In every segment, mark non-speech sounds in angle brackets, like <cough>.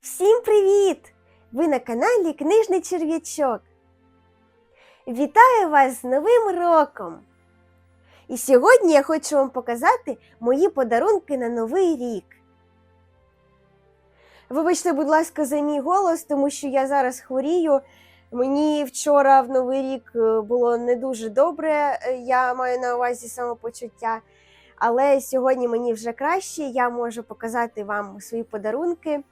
Всім привіт! Ви на каналі Книжний Черв'ячок. Вітаю вас з Новим роком! І сьогодні я хочу вам показати мої подарунки на Новий рік. Вибачте, будь ласка, за мій голос, тому що я зараз хворію. Мені вчора в Новий рік е, було не дуже добре, е, я маю на увазі самопочуття. Але сьогодні мені вже краще, я можу показати вам свої подарунки.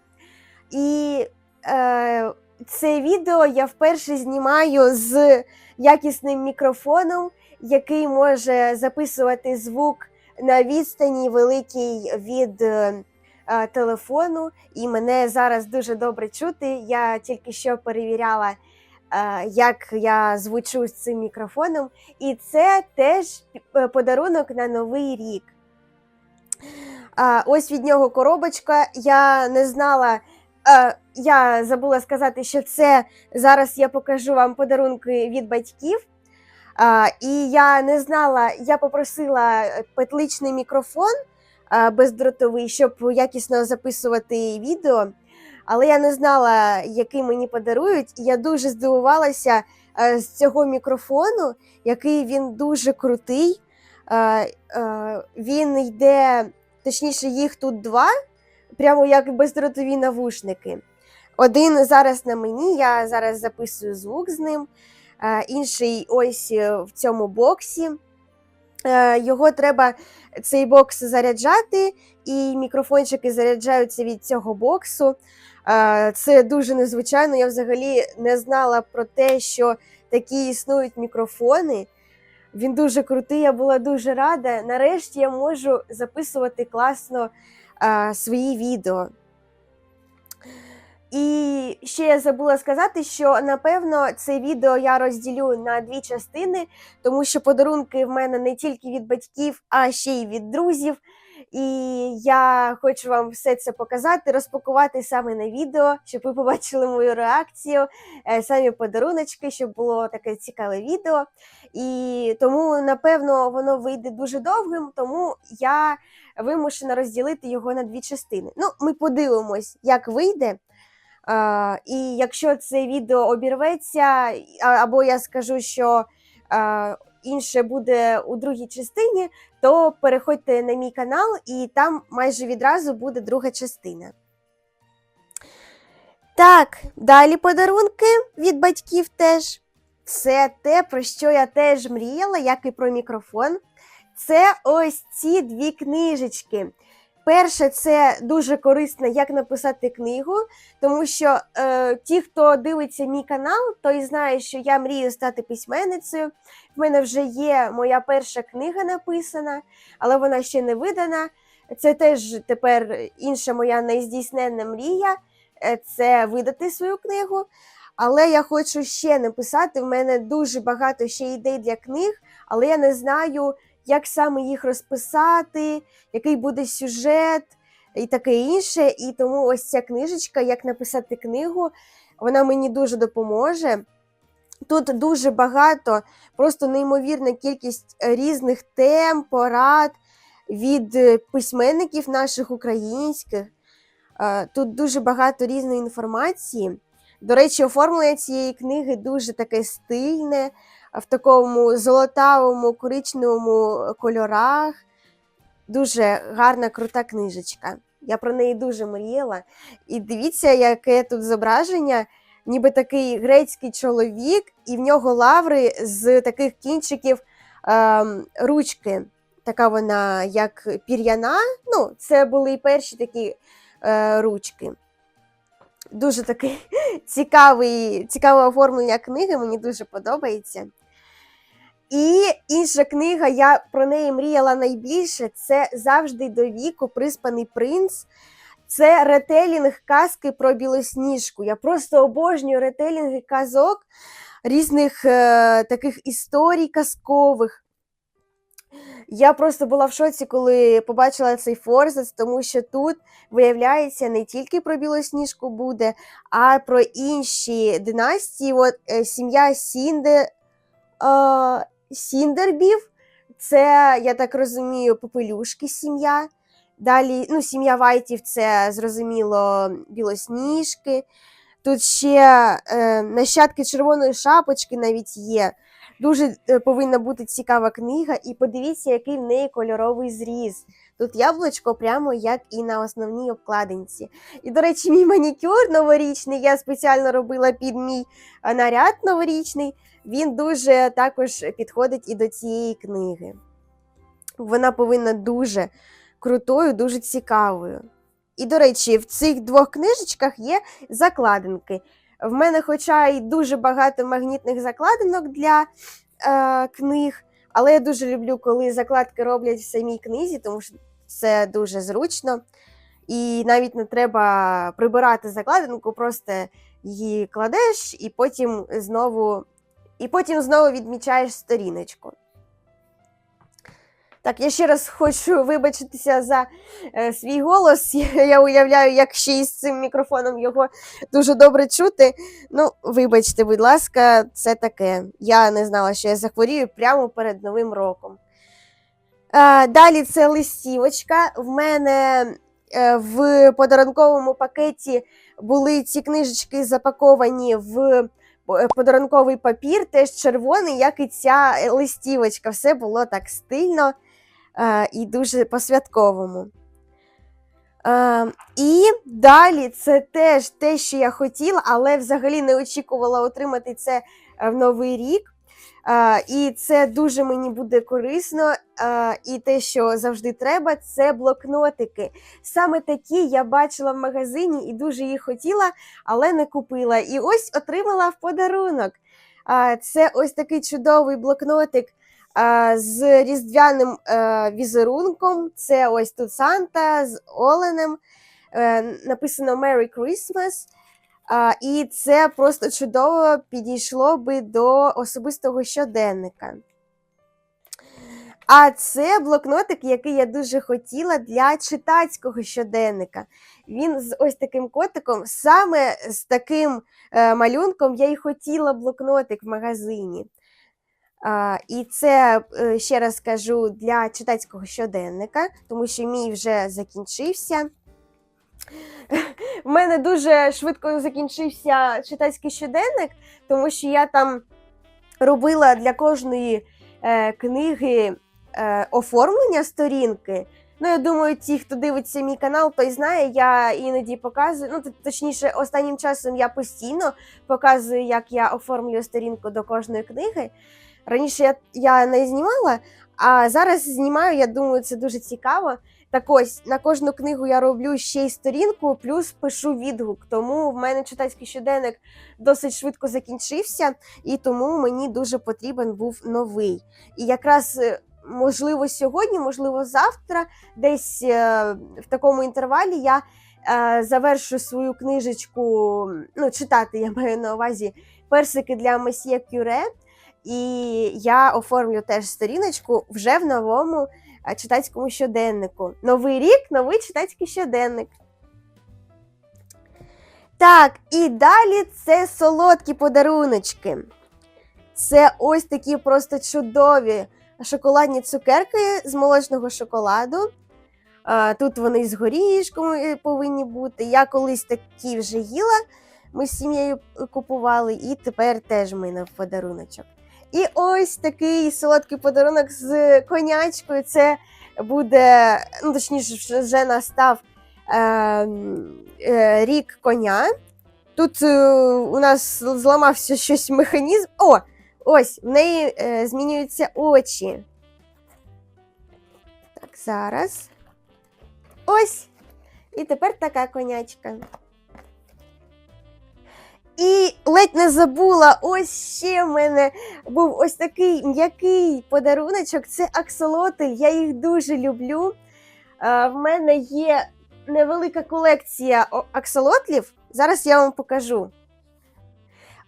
І е, це відео я вперше знімаю з якісним мікрофоном, який може записувати звук на відстані великій від е, е, телефону. І мене зараз дуже добре чути. Я тільки що перевіряла, е, як я звучу з цим мікрофоном. І це теж е, подарунок на новий рік. А, ось від нього коробочка. Я не знала. Е, я забула сказати, що це зараз я покажу вам подарунки від батьків. А, і я не знала, я попросила петличний мікрофон а, бездротовий, щоб якісно записувати відео. Але я не знала, який мені подарують. І я дуже здивувалася е, з цього мікрофону, який він дуже крутий. Е, е, він йде, точніше, їх тут два прямо як бездротові навушники. Один зараз на мені, я зараз записую звук з ним, е, інший ось е, в цьому боксі. Е, Його треба цей бокс заряджати, і мікрофончики заряджаються від цього боксу. Це дуже незвичайно. Я взагалі не знала про те, що такі існують мікрофони. Він дуже крутий, я була дуже рада. Нарешті я можу записувати класно свої відео. І ще я забула сказати, що напевно це відео я розділю на дві частини, тому що подарунки в мене не тільки від батьків, а ще й від друзів. І я хочу вам все це показати, розпакувати саме на відео, щоб ви побачили мою реакцію, е, самі подаруночки, щоб було таке цікаве відео. І тому, напевно, воно вийде дуже довгим, тому я вимушена розділити його на дві частини. Ну, ми подивимось, як вийде. І якщо це відео обірветься, або я скажу, що інше буде у другій частині, то переходьте на мій канал, і там майже відразу буде друга частина. Так, далі подарунки від батьків теж. Це те, про що я теж мріяла, як і про мікрофон. Це ось ці дві книжечки. Перше, це дуже корисно, як написати книгу, тому що е, ті, хто дивиться мій канал, той знає, що я мрію стати письменницею. В мене вже є моя перша книга написана, але вона ще не видана. Це теж тепер інша моя нездійсненна мрія е, це видати свою книгу. Але я хочу ще написати. В мене дуже багато ще ідей для книг, але я не знаю, як саме їх розписати, який буде сюжет і таке інше. І тому ось ця книжечка, як написати книгу, вона мені дуже допоможе. Тут дуже багато, просто неймовірна кількість різних тем, порад від е, письменників наших українських. Е, Тут дуже багато різної інформації. До речі, оформлення цієї книги дуже таке стильне, в такому золотавому, коричневому кольорах. Дуже гарна, крута книжечка. Я про неї дуже мріяла. І дивіться, яке тут зображення, ніби такий грецький чоловік, і в нього лаври з таких кінчиків ем, ручки. Така вона, як пір'яна. Ну, це були і перші такі е, ручки. Дуже такий <laughs> цікавий, цікаве оформлення книги, мені дуже подобається. І інша книга, я про неї мріяла найбільше. Це завжди до віку приспаний принц. Це ретелінг казки про білосніжку. Я просто обожнюю ретелінги казок, різних е, таких історій казкових. Я просто була в шоці, коли побачила цей форзац, тому що тут виявляється не тільки про білосніжку буде, а про інші династії. От е, сім'я Сінде, е, Сіндербів. Це, я так розумію, попелюшки сім'я. Далі, ну, сім'я Вайтів це зрозуміло білосніжки. Тут ще е, нащадки червоної шапочки навіть є. Дуже е, повинна бути цікава книга, і подивіться, який в неї кольоровий зріз. Тут яблучко прямо як і на основній обкладинці. І, до речі, мій манікюр новорічний, я спеціально робила під мій наряд новорічний. Він дуже також підходить і до цієї книги. Вона повинна дуже крутою, дуже цікавою. І, до речі, в цих двох книжечках є закладинки. В мене, хоча й дуже багато магнітних закладинок для е, книг, але я дуже люблю, коли закладки роблять в самій книзі, тому що це дуже зручно. І навіть не треба прибирати закладинку, просто її кладеш і потім знову, і потім знову відмічаєш сторіночку. Так, я ще раз хочу вибачитися за е, свій голос. <laughs> Я уявляю, як ще із цим мікрофоном його дуже добре чути. Ну, вибачте, будь ласка, це таке. Я не знала, що я захворію прямо перед Новим роком. Е, далі це листівочка. В мене е, в подарунковому пакеті були ці книжечки запаковані в подарунковий папір, теж червоний, як і ця е, листівочка. Все було так стильно е, і дуже по-святковому. Е, і далі це теж те, що я хотіла, але взагалі не очікувала отримати це е, в новий рік. І це дуже мені буде корисно. І те, що завжди треба, це блокнотики. Саме такі я бачила в магазині і дуже їх хотіла, але не купила. І ось отримала в подарунок. Е, Це ось такий чудовий блокнотик з різдвяним е, візерунком. Це ось тут Санта з Оленем. Е, Написано Merry Christmas. І це просто чудово підійшло би до особистого щоденника. А це блокнотик, який я дуже хотіла для читацького щоденника. Він з ось таким котиком, саме з таким е, малюнком я й хотіла блокнотик в магазині. А, і це, е, ще раз кажу, для читацького щоденника, тому що мій вже закінчився. В мене дуже швидко закінчився читацький щоденник, тому що я там робила для кожної е, книги е, оформлення сторінки. Ну, я думаю, ті, хто дивиться мій канал, той знає, я іноді показую. Ну, точніше, останнім часом я постійно показую, як я оформлюю сторінку до кожної книги. Раніше я, я не знімала, а зараз знімаю. Я думаю, це дуже цікаво. Так ось на кожну книгу я роблю ще й сторінку, плюс пишу відгук. Тому в мене читацький щоденник досить швидко закінчився, і тому мені дуже потрібен був новий. І якраз е, можливо сьогодні, можливо, завтра, десь е, в такому інтервалі я е, завершу свою книжечку. Ну, читати я маю на увазі персики для месьє Кюре. І я оформлю теж сторіночку вже в новому читацькому щоденнику. Новий рік, новий читацький щоденник. Так, і далі це солодкі подаруночки. Це ось такі просто чудові шоколадні цукерки з молочного шоколаду. Тут вони з горішками повинні бути. Я колись такі вже їла. Ми з сім'єю купували, і тепер теж в мене подаруночок. І ось такий солодкий подарунок з конячкою. Це буде, ну точніше, вже- настав е, е, рік коня. Тут е, у нас зламався щось механізм. О! Ось, в неї е, змінюються очі. Так, зараз. Ось. І тепер така конячка. І ледь не забула, ось ще в мене був ось такий м'який подаруночок. Це аксолотель. Я їх дуже люблю. В мене є невелика колекція аксолотлів. Зараз я вам покажу.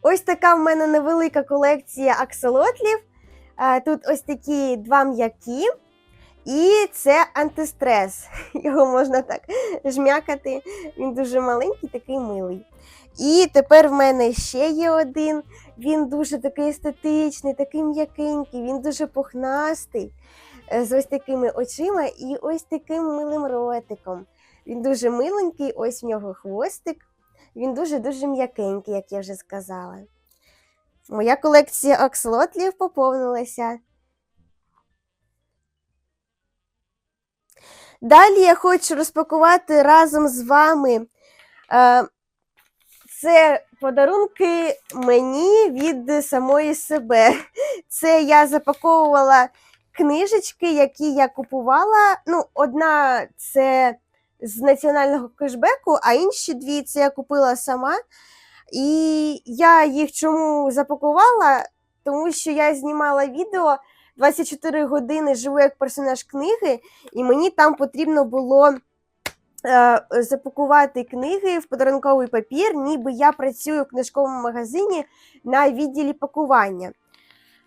Ось така в мене невелика колекція аксолотлів. Тут ось такі два м'які. І це антистрес. <laughs> Його можна так жмякати. Він дуже маленький, такий милий. І тепер в мене ще є один. Він дуже такий естетичний, такий м'якенький, він дуже пухнастий. е, з ось такими очима і ось таким милим ротиком. Він дуже миленький, ось в нього хвостик. Він дуже-дуже м'якенький, як я вже сказала. Моя колекція акслотлів поповнилася. Далі я хочу розпакувати разом з вами. Е, це подарунки мені від самої себе. Це я запаковувала книжечки, які я купувала. Ну, одна це з національного кешбеку, а інші дві це я купила сама. І я їх чому запакувала? Тому що я знімала відео 24 години живу як персонаж книги, і мені там потрібно було запакувати книги в подарунковий папір, ніби я працюю в книжковому магазині на відділі пакування.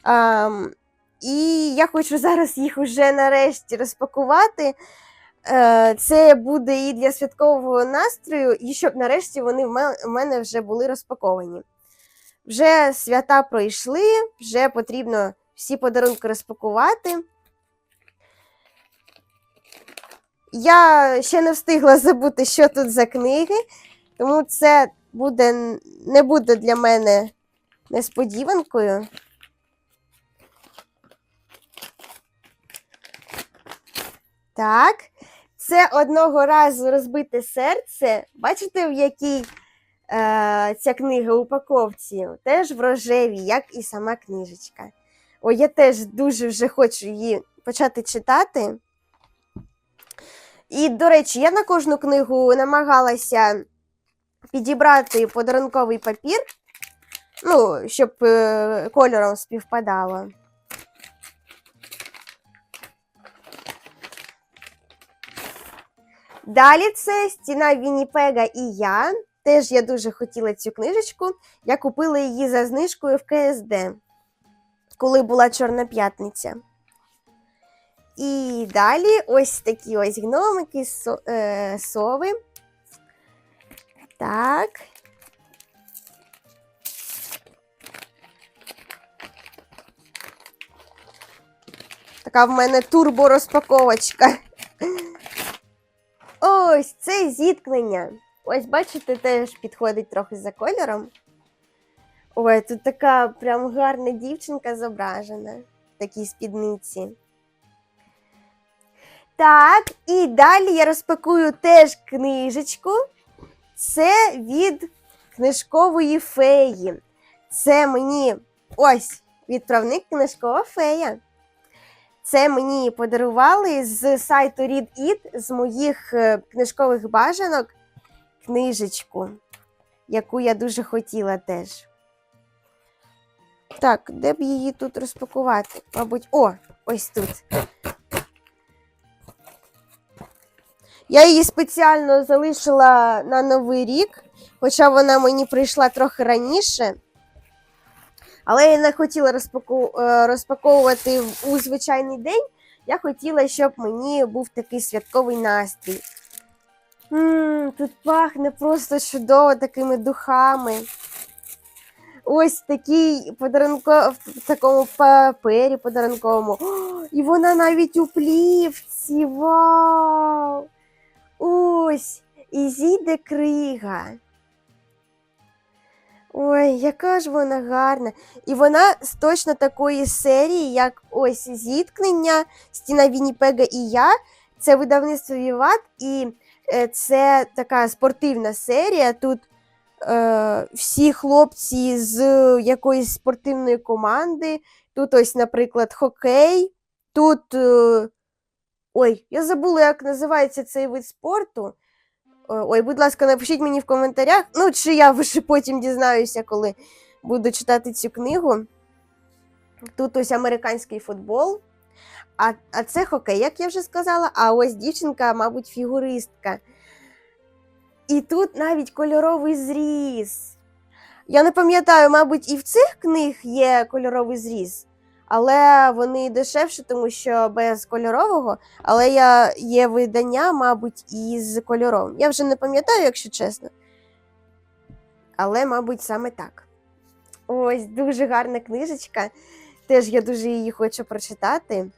Ем, і я хочу <laughs> зараз їх уже нарешті розпакувати. Е, Це буде і для святкового настрою, і щоб нарешті вони в мене вже були розпаковані. Вже свята пройшли, вже потрібно всі подарунки розпакувати. Я ще не встигла забути, що тут за книги, тому це буде, не буде для мене несподіванкою. Так, це одного разу розбите серце. Бачите, в якій е, ця книга упаковці? Теж в рожевій, як і сама книжечка. О, я теж дуже вже хочу її почати читати. І, до речі, я на кожну книгу намагалася підібрати подарунковий папір, ну, щоб е, кольором співпадало. Далі це стіна Вінніпега і я. Теж я дуже хотіла цю книжечку. Я купила її за знижкою в КСД, коли була Чорна п'ятниця. І далі ось такі ось гномики, со, е, сови. Так. Така в мене турборозпаковочка. Ось це зіткнення. Ось, бачите, теж підходить трохи за кольором. Ой, тут така прям гарна дівчинка зображена в такій спідниці. Так, і далі я розпакую теж книжечку. Це від книжкової феї. Це мені ось відправник книжкова фея. Це мені подарували з сайту ReadIt з моїх е, книжкових бажанок книжечку, яку я дуже хотіла теж. Так, де б її тут розпакувати? Мабуть, о, ось тут. Я її спеціально залишила на Новий рік, хоча вона мені прийшла трохи раніше. Але я не хотіла е, розпаковувати у звичайний день. Я хотіла, щоб мені був такий святковий настрій. м тут пахне просто чудово такими духами. Ось такий подарунко в такому папері подарунковому. О, і вона навіть у плівці. Вау! Ось! І зійде крига. Ой, яка ж вона гарна. І вона з точно такої серії, як ось зіткнення, стіна Вінніпега і я. Це видавництво Віват, і е, це така спортивна серія. Тут е, всі хлопці з якоїсь спортивної команди. Тут ось, наприклад, хокей. Тут. Е, ой, я забула, як називається цей вид спорту. Е, Ой, будь ласка, напишіть мені в коментарях. Ну, чи я вже потім дізнаюся, коли буду читати цю книгу. Тут ось американський футбол, а, а це хокей, як я вже сказала. А ось дівчинка, мабуть, фігуристка. І тут навіть кольоровий зріз. Я не пам'ятаю, мабуть, і в цих книг є кольоровий зріз, але вони дешевші, тому що без кольорового. Але я, є видання, мабуть, із кольоровим. Я вже не пам'ятаю, якщо чесно. Але, мабуть, саме так. Ось дуже гарна книжечка. Теж я дуже її хочу прочитати.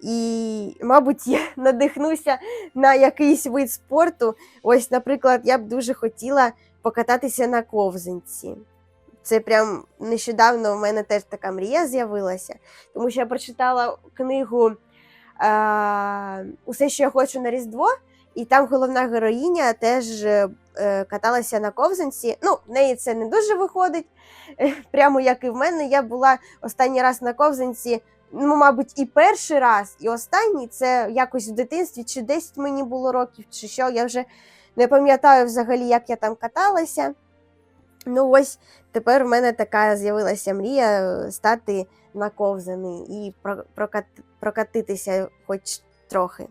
І, мабуть, я <laughs> надихнуся на якийсь вид спорту. Ось, наприклад, я б дуже хотіла покататися на ковзанці. Це прям нещодавно у мене теж така мрія з'явилася, тому що я прочитала книгу е, Усе, що я хочу на Різдво, і там головна героїня теж е, е, каталася на ковзанці. Ну, в неї це не дуже виходить, е, прямо як і в мене. Я була останній раз на ковзанці, ну, мабуть, і перший раз, і останній це якось в дитинстві, чи 10 мені було років, чи що. Я вже не пам'ятаю взагалі, як я там каталася. Ну, ось тепер в мене така з'явилася мрія е, стати на ковзани і про- прокат- прокатитися хоч трохи.